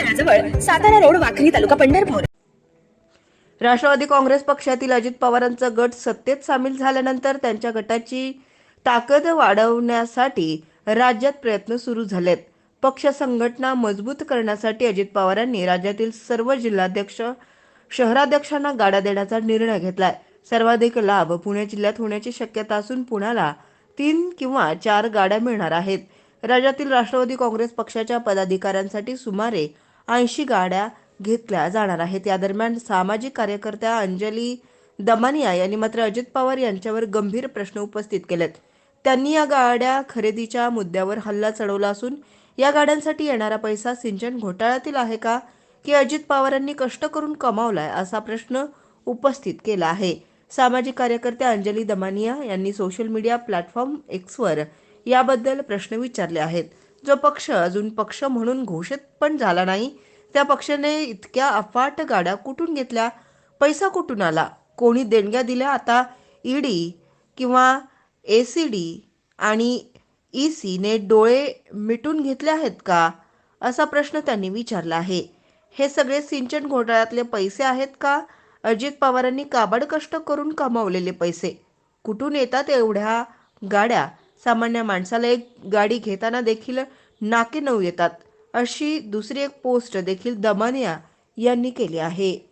तळाजवळ Satara road Wakhari taluka Pandharpur. Rashtrawadi Congress पक्षातील अजित पवारांचा गट सत्तेत सामील झाल्यानंतर त्यांच्या गटाची ताकद वाढवण्यासाठी राज्यात प्रयत्न सुरू झालेत. पक्ष संघटना मजबूत करण्यासाठी अजित पवारांनी राज्यातील सर्व जिल्हाध्यक्ष शहराध्यक्षांना गाडा देण्याचा निर्णय घेतलाय. सर्वाधिक लाभ पुणे जिल्ह्यात होण्याची शक्यता असून पुण्याला तीन किंवा चार गाड्या मिळणार आहेत. राज्यातील राष्ट्रवादी काँग्रेस पक्षाच्या पदाधिकाऱ्यांसाठी सुमारे ऐंशी गाड्या घेतल्या जाणार आहेत. या दरम्यान सामाजिक कार्यकर्त्या अंजली दमानिया यांनी मात्र अजित पवार यांच्यावर गंभीर प्रश्न उपस्थित केलेत. त्यांनी या गाड्या खरेदीच्या मुद्द्यावर हल्ला चढवला असून या गाड्यांसाठी येणारा पैसा सिंचन घोटाळ्यातील आहे का? की अजित पवारांनी कष्ट करून कमावलाय असा प्रश्न उपस्थित केला आहे. सामाजिक कार्यकर्त्या अंजली दमानिया यांनी सोशल मीडिया प्लॅटफॉर्म एक्सवर याबद्दल प्रश्न विचारले आहेत. जो पक्ष अजून पक्ष म्हणून घोषित पण झाला नाही त्या पक्षाने इतक्या अफाट गाड्या कुठून घेतल्या? पैसा कुठून आला? कोणी देणग्या दिल्या? आता ईडी किंवा ए सी डी आणि ई सीने डोळे मिटून घेतले आहेत का? असा प्रश्न त्यांनी विचारला आहे. हे सगळे सिंचन घोटाळ्यातले पैसे आहेत का? अजित पवारांनी काबाड कष्ट करून कमावलेले पैसे. कुठून येतात एवढ्या गाड्या? सामान्य माणसाला एक गाडी घेताना देखील नाके नऊ येतात. अशी दुसरी एक पोस्ट देखील दमानिया यांनी केली आहे.